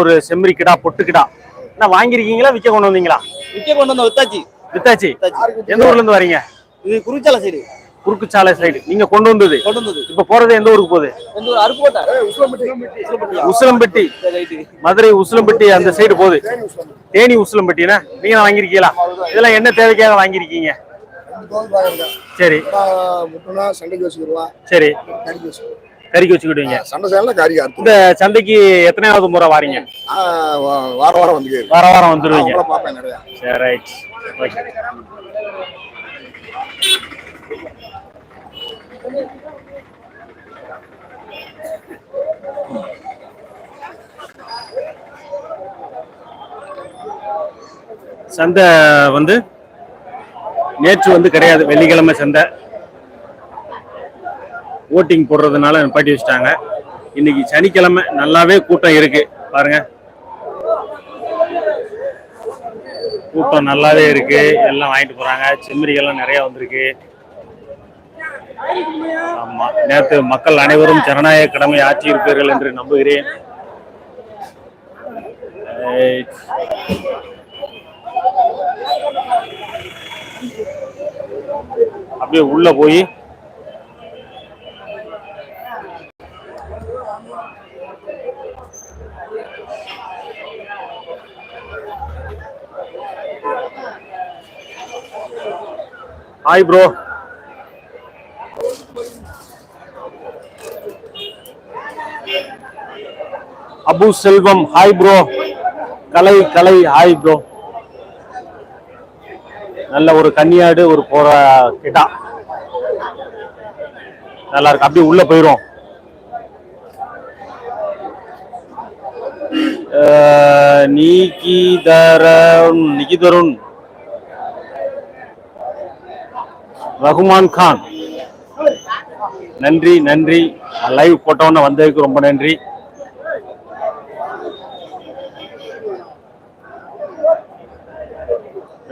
ஒரு செம்மறி கிடா பொட்டு கிடா என்ன வாங்கிருக்கீங்களா விற்க கொண்டு வந்தீங்களா? விக்க கொண்டு வந்த வித்தாச்சு. வித்தாச்சு. எந்த ஊர்ல இருந்து வரீங்க? இது குறிச்சாலை சைடு குறுக்குச்சாலை சைடு நீங்க கொண்டு வந்தது? கொண்டு வந்தது. இப்ப போறது எந்த ஊருக்கு போகுது? உசிலம்பட்டி. மதுரை உசிலம்பட்டி அந்த சைடு போகுது. தேனி உசிலம்பட்டினா நீங்க வாங்கிருக்கீங்களா இதெல்லாம் என்ன தேவைக்காக வாங்கிருக்கீங்க சரி. சண்டைக்கு சரி. கறிக்கு கறிக்கு வச்சுக்கிடுவீங்க சண்டை சேனல கறி அறுத்து இந்த சந்தைக்கு எத்தனையாவது முறை வாரீங்க? வார வாரம் வந்துக்கு வார வாரம் வந்துருவீங்க. அவங்கள பார்ப்பேன் நிறையா. சரி ரைட் ஓகே சந்தை வந்து நேற்று வந்து கிடையாது. வெள்ளிக்கிழமை சந்தை. ஓட்டிங் போடுறதுனால நிப்பாட்டி வச்சுட்டாங்க. இன்னைக்கு சனிக்கிழமை நல்லாவே கூட்டம் இருக்கு. பாருங்க. கூட்டம் நல்லாவே இருக்கு. எல்லாம் வாங்கிட்டு போறாங்க. செம்மறிகள்லாம் நிறைய வந்திருக்கு. ஆமா. நேற்று மக்கள் அனைவரும் ஜனநாயக கடமை ஆட்சி என்று நம்புகிறேன். அப்படியே உள்ள போய் hi bro Abu Selvam hi bro Kalai Kalai hi bro நல்ல ஒரு கன்னியாடு ஒரு போற கிட்டா. நல்லா இருக்கு. அப்படியே உள்ள போயிரும். நீகிதரன் நிகிதருண் ரகுமான் கான். நன்றி நன்றி. லைவ் போட்டோன்னு வந்ததுக்கு ரொம்ப நன்றி.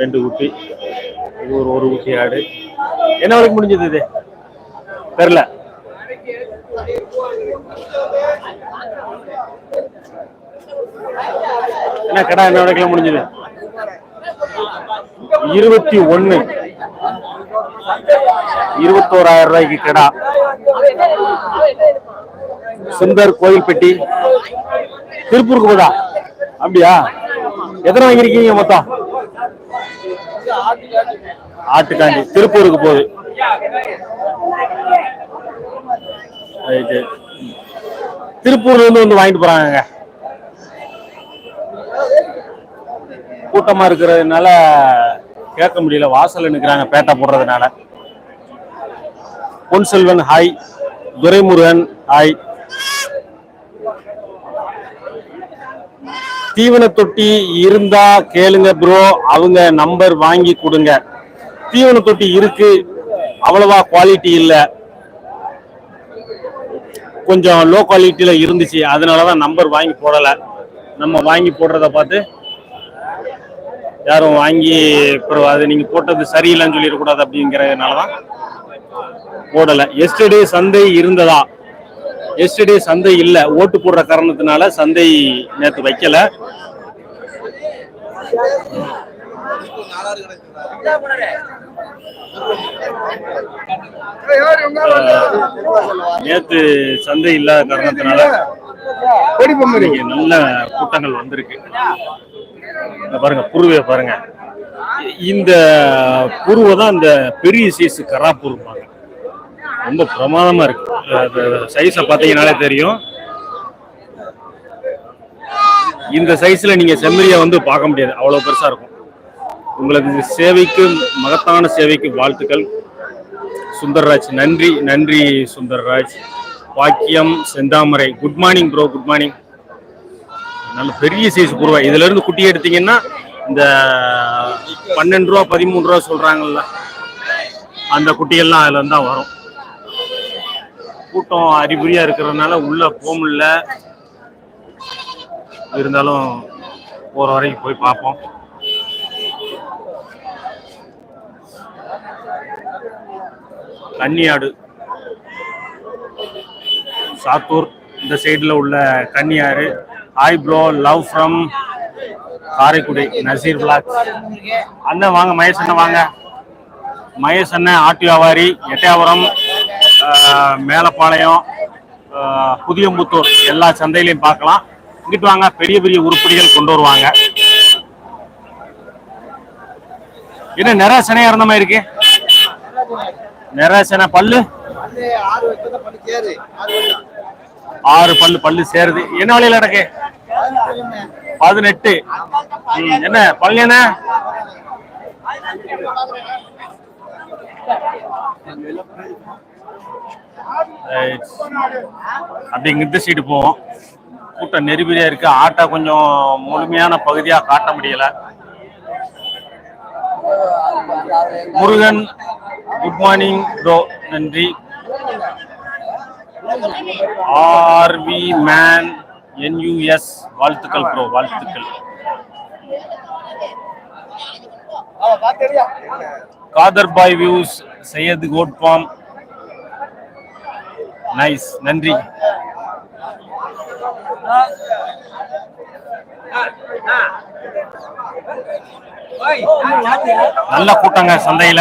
ரெண்டு குட்டி இது ஒரு ஒரு குட்டி ஆடு. என்ன வரைக்கும் முடிஞ்சது இது? தெரியல. என்ன கடை என்ன வரைக்கும் முடிஞ்சது? இருபத்தி ஒன்று இருபத்தோராயிரம் ரூபாய்க்கு கடா. சுந்தர் கோயில்பட்டி. திருப்பூருக்கு போதா? அப்படியா? எத்தனை வாங்கியிருக்கீங்க மொத்தம்? ஆட்டுக்காண்டி. திருப்பூருக்கு போகுது. திருப்பூர்ல இருந்து வந்து வாங்கிட்டு போறாங்க கூட்டமா இருக்கிறதுனால கேட்க முடியல. வாசல் நிற்கிறாங்க பேட்டா போடுறதுனால. பொன் செல்வன் ஹாய் துரைமுருகன் ஹாய் தீவன தொட்டி இருந்தா கேளுங்க ப்ரோ அவங்க நம்பர் வாங்கி கொடுங்க. தீவன தொட்டி இருக்கு. அவ்வளவா குவாலிட்டி இல்லை. கொஞ்சம் லோ குவாலிட்டியில இருந்துச்சு. அதனாலதான் நம்பர் வாங்கி போடல. நம்ம வாங்கி போடுறத பார்த்து யாரும் வாங்கி அப்புறம் அது நீங்க போட்டது சரியில்லைன்னு சொல்லிடக்கூடாது அப்படிங்கறதுனாலதான் போடல. எஸ்டர்டே சந்தை இருந்ததா? எஸ்டர்டே சந்தை இல்ல. ஓட்டு போடுற காரணத்தினால சந்தை நேத்து வைக்கல. நேத்து சந்தை இல்லாத காரணத்தினால நல்ல கூட்டங்கள் வந்திருக்கு. பாருங்க புருவை பாருங்க. இந்த புருவை தான் இந்த பெரிய சைஸ் கரா புருவாங்க. ரொம்ப பிரமாதமா இருக்கு. சைஸை பார்த்தீங்கனாலே தெரியும். இந்த சைஸ்ல நீங்க செம்மறியை வந்து பார்க்க முடியாது. அவ்வளவு பெருசா இருக்கும். உங்களுக்கு சேவைக்கு மகத்தான சேவைக்கு வாழ்த்துக்கள். சுந்தர்ராஜ் நன்றி. நன்றி சுந்தர்ராஜ். வாக்கியம் Senthamarai. Good morning bro good morning நல்ல பெரிய சைஸ் புருவா இதுல இருந்து குட்டி எடுத்தீங்கன்னா இந்த பன்னெண்டு ரூபா பதிமூணு ரூபா சொல்றாங்கல்ல அந்த குட்டிகள்லாம் அதுல இருந்தா வரும். கூட்டம் அறிகுறியா இருக்கிறதுனால உள்ள போக முடியல. இருந்தாலும் போற வரைக்கும் போய் பார்ப்போம். கன்னியாடு சாத்தூர் இந்த சைடில் உள்ள கன்னியாறு hi bro love from Karaikudi Nasir black அண்ணன் வாங்க மகேஷ் அண்ணன் வாங்க. மகேஷ் அண்ணன் ஆட்டு வியாபாரி எட்டயபுரம் ஆஹ், மேலப்பாளையம் புதியம்புத்தூர். எல்லா சந்தையிலையும் பார்க்கலாம். இங்கிட்டு வாங்க பெரிய பெரிய உருப்படிகள் கொண்டு வருவாங்க. என்ன நிறைய சனையா இருந்த மாதிரி இருக்கு? நிறைய சனை பல்லு? ஆறு பல்லு பல்லு சேருது. என்ன வழியில நடக்கு பதினெட்டு. ம், என்ன பல்லு என்ன? Right. அப்படி போவோம். கூட்டம் நெருபிரியா இருக்கு. ஆட்டை கொஞ்சம் முழுமையான பகுதியா காட்ட முடியல. முருகன் குட் மார்னிங் ப்ரோ நன்றி. ஆர்வி மேன் என்யூஎஸ் வாழ்த்துக்கள் ப்ரோ வாழ்த்துக்கள். காதர் பாய் வியூஸ் சையத் கோட்பாம். நைஸ் நன்றி. நல்ல கூட்டங்க சந்தையில.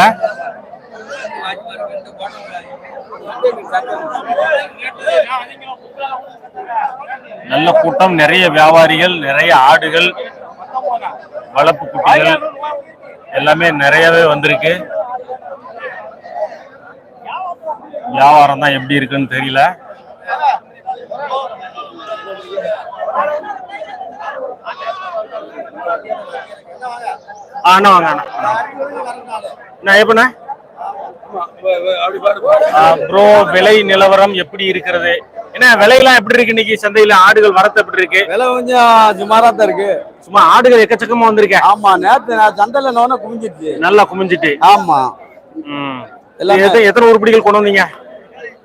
நல்ல கூட்டம் நிறைய வியாபாரிகள் நிறைய ஆடுகள் வளர்ப்பு குட்டிகள் எல்லாமே நிறையவே வந்திருக்கு. வியாபாரம் தான் எப்படி இருக்குன்னு தெரியல. ஆ, அண்ணா வாங்க அண்ணா. நான் எப்பண்ணா? ப்ரோ விலை நிலவரம் எப்படி இருக்கிறது? என்ன விலையெல்லாம் எப்படி இருக்கு இன்னைக்கு? சந்தையில ஆடுகள் வரத்து எப்படி இருக்கு? விலை கொஞ்சம் சுமாரா தான் இருக்கு. சும்மா ஆடுகள் எக்கச்சக்கமா வந்திருக்கேன் ஆமா நேத்து நான் சந்தையில நோன குமிஞ்சிருச்சு நல்லா குமிஞ்சிட்டு ஆமா. எத்தனை உருப்படிகள் கொண்டு வந்தீங்க?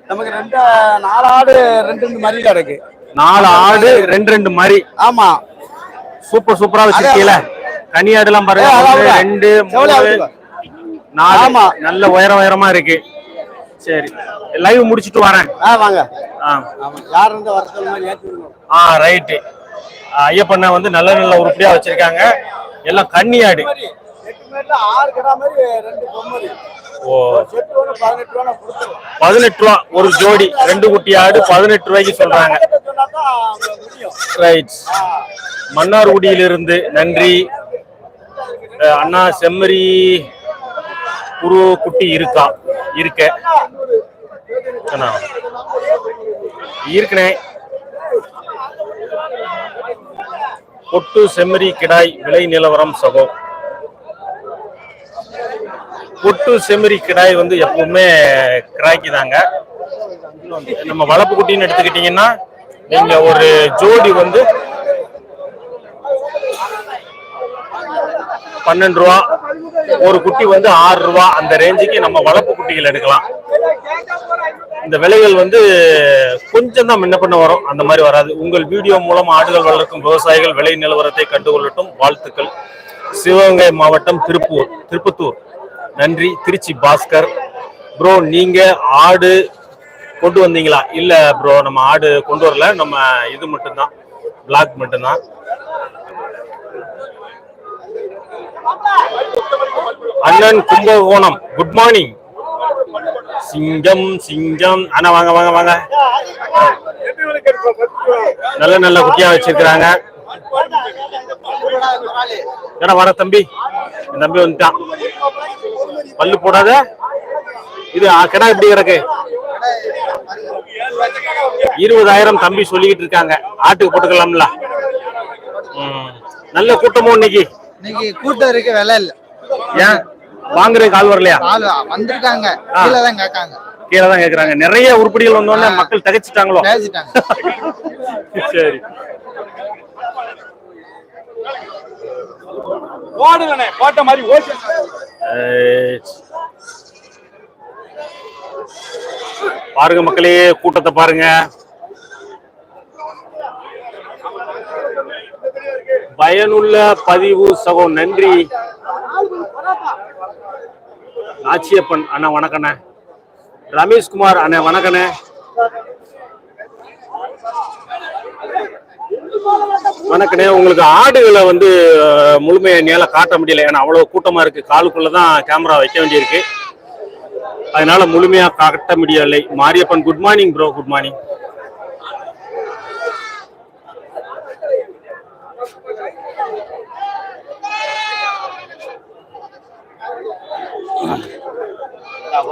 நமக்கு ரெண்டு நாலு ஆடு ரெண்டு ரெண்டு மாதிரி கிடக்கு நாலு ஆடு ரெண்டு ரெண்டு மாதிரி ஆமா. சூப்பர் சூப்பரா வச்சிருக்கீல. கனி ஆடுலாம் பாருங்க. ரெண்டு மூணு. ஆமா. நல்ல உயரம் உயரமா இருக்கு. சரி. லைவ் முடிச்சிட்டு வரேன். ஆ வாங்க. யார் இருந்தா வர சொல்லுங்க ஆ ரைட்டு ஐயப்பண்ண வந்து நல்ல நல்ல உருப்படியா வச்சிருக்காங்க. எல்லாம் கன்னி ஆடு எட்டு மேட்ல ஆறு கடா மாதிரி ரெண்டு பொம்மரி. ஓ. பதினெட்டு ரூபா ஒரு ஜோடி ரெண்டு குட்டி ஆடு பதினெட்டு ரூபாய்க்கு சொல்றாங்க. ரைட் மன்னார்குடியிலிருந்து நன்றி. அண்ணா செம்மறி குரு குட்டி இருக்கா? இருக்க. இருக்கனே. பொட்டு செம்மறி கிடாய் விலை நிலவரம் சகோ. பொட்டு செம்மறி கிடாய் வந்து எப்பவுமே கிடாய்க்குதாங்க நம்ம வளப்பு குட்டின்னு எடுத்துக்கிட்டீங்கன்னா நீங்க ஒரு ஜோடி வந்து பன்னெண்டு ரூபா ஒரு குட்டி வந்து ஆறு ரூபா அந்த ரேஞ்சுக்கு நம்ம வளர்ப்பு குட்டிகள் எடுக்கலாம். இந்த விலைகள் வந்து கொஞ்சம் தான் முன்ன பண்ண வரும். அந்த மாதிரி வராது. உங்கள் வீடியோ மூலம் ஆடுகள் வளர்க்கும் விவசாயிகள் விலை நிலவரத்தை கண்டுகொள்ளட்டும். வாழ்த்துக்கள். சிவகங்கை மாவட்டம் திருப்பூர் திருப்பத்தூர். நன்றி. திருச்சி பாஸ்கர். ப்ரோ நீங்க ஆடு கொண்டு வந்தீங்களா? இல்ல ப்ரோ நம்ம ஆடு கொண்டு வரல. நம்ம இது மட்டும்தான். பிளாக் மட்டும்தான். அண்ணன் கும்பகோணம் குட் மார்னிங் சிங்கம் சிங்கம். அண்ணா வாங்க வாங்க வாங்க. நல்ல நல்ல குட்டியா வச்சிருக்கிறாங்க. ஏடா வர தம்பி? என் தம்பி வந்துட்டான். பல்லு போடாத. இது ஆ, கிடா எப்படி கிடக்கு? இருபதாயிரம் தம்பி சொல்லிக்கிட்டு இருக்காங்க. ஆட்டுக்கு போட்டுக்கலாம்ல. நல்ல கூட்டமும் இன்னைக்கு. இன்னைக்கு கூட்டம் இருக்கு விலை இல்ல. ஏன்? வாங்குறதுக்கு ஆள் வரலையா? ஆள் வந்திருக்காங்க. கீழே தான் கேட்காங்க. கீழே தான் கேக்குறாங்க நிறைய உருப்படிகள் வந்தோடனே மக்கள் தகைச்சிட்டாங்களோ? பேசிட்டாங்க சரி. ஓடுங்கண்ணே போட்ட மாதிரி ஓட்டு. பாருங்க மக்களே கூட்டத்தை பாருங்க. பயனுள்ள பதிவு சகோ நன்றி. நாச்சியப்பன் அண்ணா வணக்கண்ணே. ரமேஷ்குமார் அண்ணா வணக்கண்ணே. வணக்கண்ணே உங்களுக்கு ஆடுகளை வந்து முழுமையை முழுமையா காட்ட முடியல. ஏன்னா அவ்வளவு கூட்டமா இருக்கு. காலுக்குள்ளதான் கேமரா வைக்க வேண்டியிருக்கு. அதனால முழுமையா காட்ட முடியவில்லை Mariyappan good morning bro good morning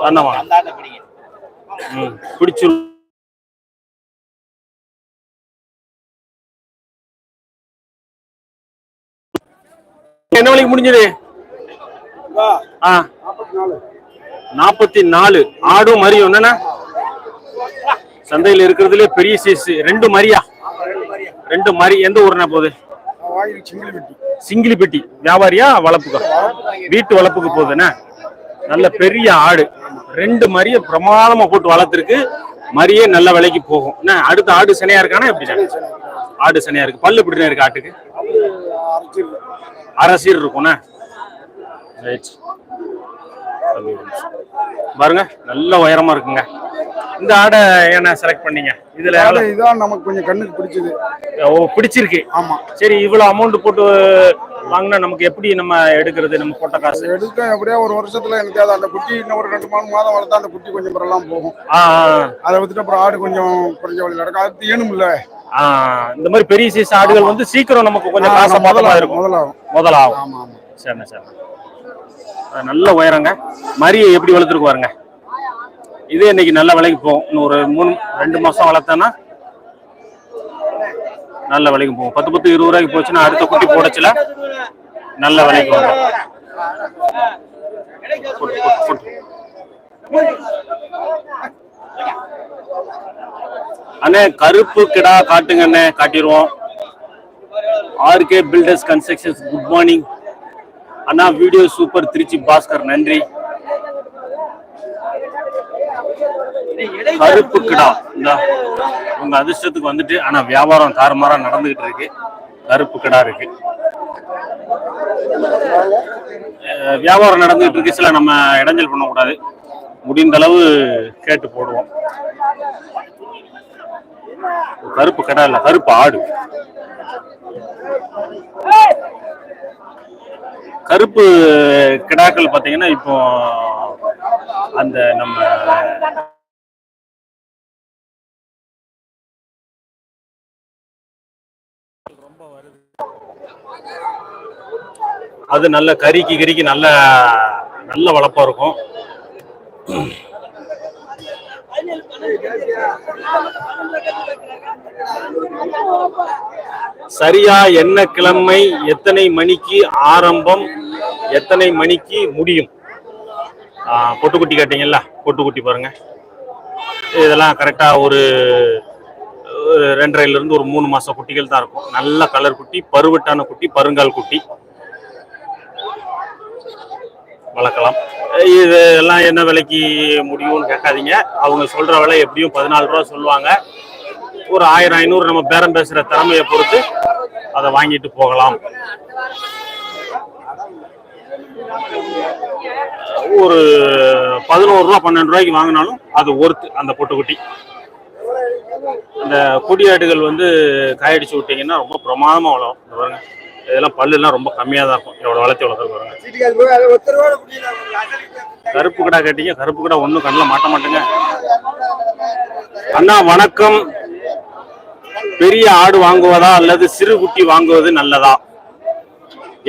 அண்ணாமா ம் பிடிச்சு என்ன வழிக்கு முடிஞ்சது? நாற்பத்தி நாலு ஆடும் மரியும் என்னன்னா? சந்தையில் இருக்கிறதுல பெரிய சைஸ் ரெண்டு மரியா ரெண்டு மரி எந்த ஊர்னா போகுது? சிங்கிலிப்பட்டி வியாபாரியா வளர்ப்புக்கா? வீட்டு வளர்ப்புக்கு போகுதுண்ணே நல்ல பெரிய ஆடு. ரெண்டு மரிய பிரமாதமா போட்டு வளர்த்துருக்கு. மரியே நல்ல விலைக்கு போகும். என்ன அடுத்த ஆடு சனையா இருக்கானா எப்படி ஆடு சனையா இருக்கு. பல்லு எப்படிண்ணே இருக்கு ஆட்டுக்கு? அரசீர் இருக்கும்ண்ணே? ரைட் பாருங்க நல்ல உயரமா இருக்குங்க. இந்த ஆடை என்ன செலக்ட் பண்ணீங்க? இதுல இதான் நமக்கு கொஞ்சம் கண்ணுக்கு பிடிச்சது. ஓ பிடிச்சிருக்கு. ஆமா. சரி இவ்வளவு அமௌண்ட் போட்டு வாங்கினா நமக்கு எப்படி நம்ம எடுக்கிறது நம்ம போட்ட காசு? எடுக்க எப்படியா ஒரு வருஷத்துல எனக்கு அது அந்த குட்டி இன்னும் ஒரு ரெண்டு மூணு மாதம் வளர்த்தா அந்த குட்டி கொஞ்சம் பரலாம் போகும். அதை வித்துட்டு அப்புறம் ஆடு கொஞ்சம் குறைஞ்ச வழி நடக்கும். அது ஏணும்ல ஆ. இந்த மாதிரி பெரிய சைஸ் ஆடுகள் வந்து சீக்கிரம் நமக்கு கொஞ்சம் காசு முதலாகும் இருக்கும். முதலாகும். முதலாகும். ஆமா ஆமா. சரிண்ணே சரிண்ணே. நல்ல உயரங்க. மரியை எப்படி வளர்த்துருக்கு பாருங்க இது இன்னைக்கு நல்ல விலைக்கு போகும். இன்னும் ஒரு மூணு ரெண்டு மாசம் வளர்த்தேன்னா நல்ல விலைக்கு போகும். பத்து பத்து இருபது ரூபாய்க்கு போச்சுன்னா அடுத்த குட்டி போடச்சுல நல்ல விலைக்கு வரும் அண்ணே கருப்பு கிடா காட்டுங்க அண்ணே. காட்டிடுவோம். RK builders constructions good morning அண்ணா வீடியோ சூப்பர் திருச்சி பாஸ்கர் நன்றி. கருப்பு கிடா. இந்த உங்க அதிர்ஷ்டத்துக்கு வந்துட்டு ஆனா வியாபாரம் தாறுமாறா நடந்துகிட்டு இருக்கு. கருப்பு கிடா இருக்கு. வியாபாரம் நடந்துகிட்டு இருக்கு. சில நம்ம இடைஞ்சல் பண்ணக்கூடாது. முடிந்த அளவு கேட்டு போடுவோம். கருப்பு கிடா இல்ல கருப்பு ஆடு. கருப்பு கிடாக்கள் பாத்தீங்கன்னா இப்போ அந்த நம்ம அது நல்ல கறிக்கு கறிக்கு நல்ல நல்ல வளப்பா இருக்கும். சரியா என்ன கிழமை எத்தனை மணிக்கு ஆரம்பம் எத்தனை மணிக்கு முடியும்? பொட்டுக்குட்டி கேட்டீங்கல்ல பொட்டுக்குட்டி பாருங்க. இதெல்லாம் கரெக்டாக ஒரு ரெண்டரைலேருந்து ரெண்டரைல இருந்து ஒரு மூணு மாதம் குட்டிகள் தான் இருக்கும். நல்ல கலர் குட்டி பருவட்டான குட்டி பருங்கால் குட்டி. வளர்க்கலாம். இது எல்லாம் என்ன விலைக்கு முடியும்னு கேட்காதீங்க. அவங்க சொல்கிற விலை எப்படியும் பதினாலு ரூபா சொல்லுவாங்க. ஒரு ஆயிரம் ஐநூறு நம்ம பேரம் பேசுற திறமையை பொறுத்து அதை வாங்கிட்டு போகலாம். ஒரு பதினோரு ரூபா பன்னெண்டு ரூபாய்க்கு வாங்கினாலும் அது ஒர்த்து அந்த பொட்டுக்குட்டி. அந்த கொடியாடுகள் வந்து காயடிச்சு விட்டீங்கன்னா ரொம்ப பிரமாதமா வளரும். பாருங்க. இதெல்லாம் பல்லுலாம் ரொம்ப கம்மியா தான் இருக்கும். எவ்வளவு வளர்த்தி வளர்த்து பாருங்க. கருப்பு கடா கேட்டீங்க. கருப்பு கடா ஒன்றும் கண்ணில் மாட்ட மாட்டேங்க. அண்ணா வணக்கம். பெரிய ஆடு வாங்குவதா அல்லது சிறு குட்டி வாங்குவது நல்லதா?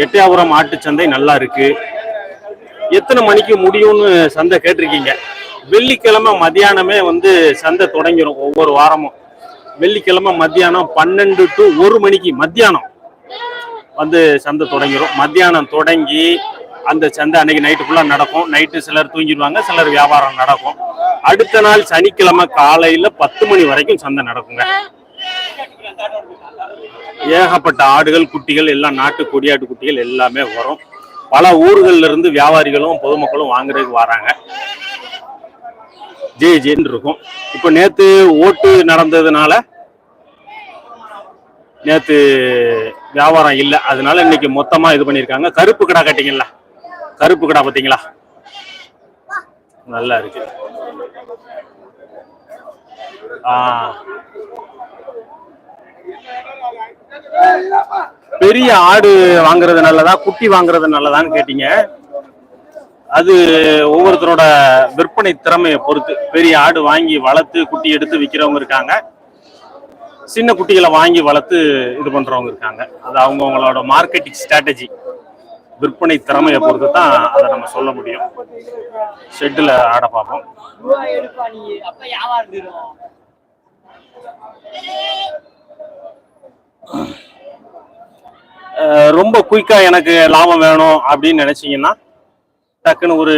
எட்டயபுரம் ஆட்டுச்சந்தை நல்லா இருக்கு. எத்தனை மணிக்கு முடியும்னு சந்தை கேட்டிருக்கீங்க? வெள்ளிக்கிழமை மதியானமே வந்து சந்தை தொடங்கிடும் ஒவ்வொரு வாரமும். வெள்ளிக்கிழமை மத்தியானம் பன்னெண்டு டு ஒரு மணிக்கு மத்தியானம் வந்து சந்தை தொடங்கிடும் மத்தியானம் தொடங்கி அந்த சந்தை அன்னைக்கு நைட்டு ஃபுல்லாக நடக்கும். நைட்டு சிலர் தூங்கிடுவாங்க சிலர் வியாபாரம் நடக்கும். அடுத்த நாள் சனிக்கிழமை காலையில பத்து மணி வரைக்கும் சந்தை நடக்குங்க. ஏகப்பட்ட ஆடுகள் குட்டிகள் எல்லாம் நாட்டு கொடியாட்டு குட்டிகள் எல்லாமே வரும். பல ஊர்கள்ல இருந்து வியாபாரிகளும் பொதுமக்களும் வாங்குறதுக்கு வராங்க. ஜே ஜேன்னு இருக்கும். இப்போ நேத்து ஓட்டு நடந்ததுனால நேத்து வியாபாரம் இல்லை. அதனால இன்னைக்கு மொத்தமா இது பண்ணியிருக்காங்க. கருப்பு கடா கட்டிங்களா? கருப்பு கடா பார்த்தீங்களா? நல்லா இருக்கு. ஆ. பெரிய ஆடு வாங்குறது நல்லதா? குட்டி வாங்குறது நல்லதான்னு கேட்டீங்க. அது ஒவ்வொருத்தரோட விற்பனை திறமையை பொறுத்து. பெரிய ஆடு வாங்கி வளர்த்து குட்டி எடுத்து விற்கிறவங்க இருக்காங்க. சின்ன குட்டிகளை வாங்கி வளர்த்து இது பண்றவங்க இருக்காங்க. அது அவங்கவங்களோட மார்க்கெட்டிங் ஸ்ட்ராட்டஜி விற்பனை திறமையை பொறுத்து தான் அதை நம்ம சொல்ல முடியும். ஷெட்டில் ஆட பார்ப்போம். ரொம்ப குயிக்காக எனக்கு லாபம் வேணும் அப்படின்னு நினச்சிங்கன்னா டக்குன்னு ஒரு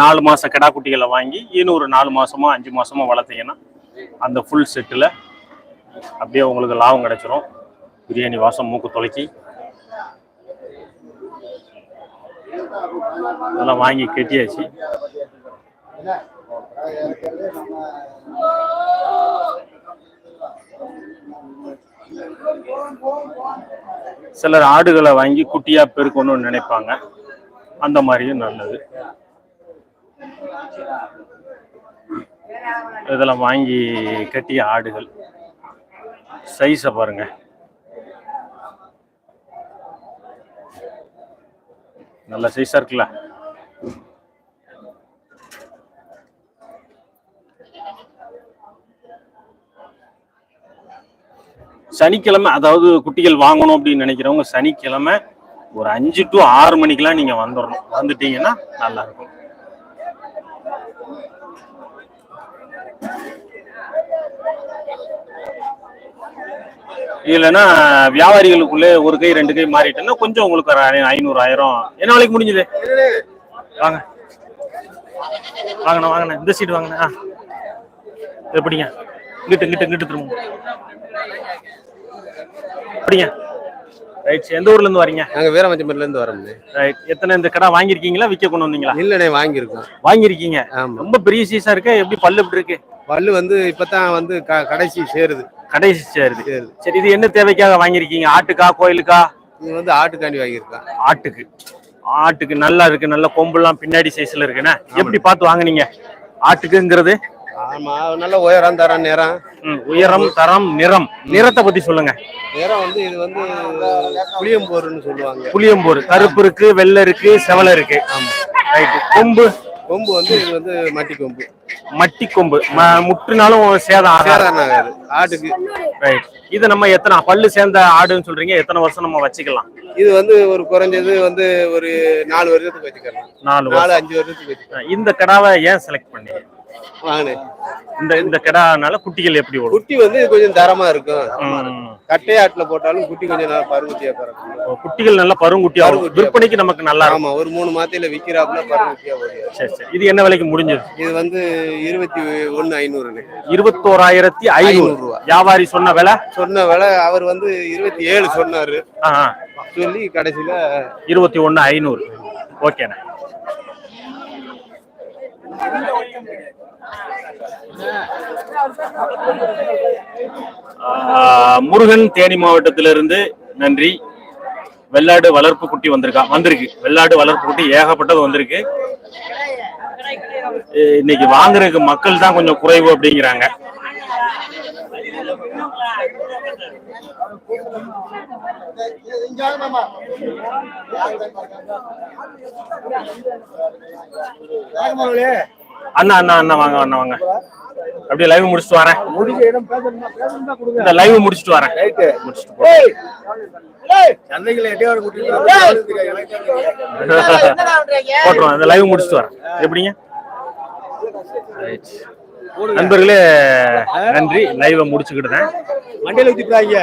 நாலு மாதம் கெடா குட்டிகளை வாங்கி இன்னும் ஒரு நாலு மாதமோ அஞ்சு மாதமோ வளர்த்தீங்கன்னா அந்த ஃபுல் செட்டில் அப்படியே உங்களுக்கு லாபம் கிடச்சிரும். பிரியாணி வாசம் மூக்கு தொலைக்கி இதெல்லாம் வாங்கி கட்டியாச்சு. சிலர் ஆடுகளை வாங்கி குட்டியா பெருக்கணும்னு நினைப்பாங்க. அந்த மாதிரியும் நல்லது. இதெல்லாம் வாங்கி கட்டிய ஆடுகள். சைஸை பாருங்க. நல்ல சைஸாக இருக்குல்ல? சனிக்கிழமை அதாவது குட்டிகள் வாங்கணும் அப்படின்னு நினைக்கிறவங்க சனிக்கிழமை ஒரு அஞ்சு டு ஆறு மணிக்கெல்லாம் நீங்க வந்துடணும் வந்துட்டீங்கன்னா நல்லா இருக்கும். இல்லைன்னா வியாபாரிகளுக்குள்ளே ஒரு கை ரெண்டு கை மாறிட்டேன்னா கொஞ்சம் உங்களுக்கு ஒரு ஐநூறு ஆயிரம். என்ன வேலைக்கு முடிஞ்சது? வாங்க. வாங்கண்ணா வாங்கண்ணா. இந்த சீட் வாங்கண்ணா. எப்படிங்க இங்கிட்டு கிட்ட இங்கிட்டு திரும்ப எப்படிங்க ரைட் எந்த ஊர்ல இருந்து வரீங்க? நாங்க வீரமஞ்சம்பட்டில இருந்து வரோம்ண்ணே ரைட் எத்தனை இந்த கடை வாங்கியிருக்கீங்களா விற்க கொண்டு வந்தீங்களா? இல்லண்ணே வாங்கியிருக்கோம். வாங்கியிருக்கீங்க. ரொம்ப பெரிய சீஸா இருக்கு எப்படி பல்லு எப்படி இருக்கு? பல்லு வந்து இப்பதான் வந்து கடைசி சேருது. கடைசி சேருது. சரி இது என்ன தேவைக்காக வாங்கியிருக்கீங்க? ஆட்டுக்கா கோயிலுக்கா? இது வந்து ஆட்டுக்காண்டி வாங்கியிருக்கான் ஆட்டுக்கு. ஆட்டுக்கு நல்லா இருக்கு நல்ல கொம்புலாம் பின்னாடி சைஸ்ல இருக்குண்ணே. எப்படி பார்த்து வாங்குனீங்க? ஆட்டுக்குங்கிறது? ஆமா நல்ல உயரம் தரம் நிறம். உயரம் தரம் நிறம். நிறத்தை பத்தி சொல்லுங்க. நிறம் வந்து இது வந்து புளியம்போருன்னு சொல்லுவாங்க. புளியம்போர். கருப்பு இருக்கு வெள்ளை இருக்கு செவலை இருக்கு. ரைட் கொம்பு? கொம்பு வந்து இது வந்து மட்டி கொம்பு. மட்டி கொம்பு. முட்டுனாலும் சேதம் சேதாரணம் ஆகாது. ஆட்டுக்கு. ரைட் இது நம்ம எத்தனை பல்லு சேர்ந்த ஆடுன்னு சொல்றீங்க எத்தனை வருஷம் நம்ம வச்சுக்கலாம்? இது வந்து ஒரு குறைஞ்சது வந்து ஒரு நாலு வருஷத்துக்கு வச்சுக்கலாம். நாலு நாலு அஞ்சு வருஷத்துக்கு வச்சுக்கலாம். இந்த கடாவை ஏன் செலக்ட் பண்ணீங்க? வாங்கினேன். இந்த இந்த கடானால குட்டிகள் எப்படி ஓடும்? குட்டி வந்து கொஞ்சம் தரமா இருக்கும். ம். கட்டையாட்டுல போட்டாலும் குட்டி கொஞ்சம் நல்லா பருகுட்டியா பிறக்கும். குட்டிகள் நல்ல பருங்குட்டியா வரும் பருங்குட்டியா. விற்பனைக்கு நமக்கு நல்லா ஆமா ஒரு மூணு மாத்தையில விக்கிறாப்புல பருகுட்டியா ஓடியாது சரி சரி. இது என்ன விலைக்கு முடிஞ்சது? இது வந்து இருபத்தி ஒண்ணு ஐநூறுண்ணே இருபத்தோராயிரத்தி ஐநூறு. ஐநூறு ரூபா வியாபாரி சொன்ன விலை? சொன்ன விலை அவர் வந்து இருபத்தி ஏழு சொன்னாரு. சொல்லி கடைசியில இருபத்தி ஒண்ணு ஐநூறு. ஓகேண்ணே. முருகன் தேனி மாவட்டத்திலிருந்து நன்றி. வெள்ளாடு வளர்ப்பு குட்டி வந்திருக்கா வந்திருக்கு. வெள்ளாடு வளர்ப்பு குட்டி ஏகப்பட்டது வந்திருக்கு. இன்னைக்கு வாங்குறதுக்கு மக்கள் தான் கொஞ்சம் குறைவு அப்படிங்கிறாங்க. அண்ணா அண்ணா அண்ணா வாங்க அண்ணா வாங்க. அப்படியே லைவ் முடிச்சுட்டு வரேன். இந்த லைவ் முடிச்சுட்டு வரேன். போட்டுருவோம். இந்த லைவ் முடிச்சுட்டு வரேன். எப்படிங்க. நண்பர்களே நன்றி. லைவை முடிச்சுக்கிட்டுதான் மண்டையில ஊத்திட்டாங்க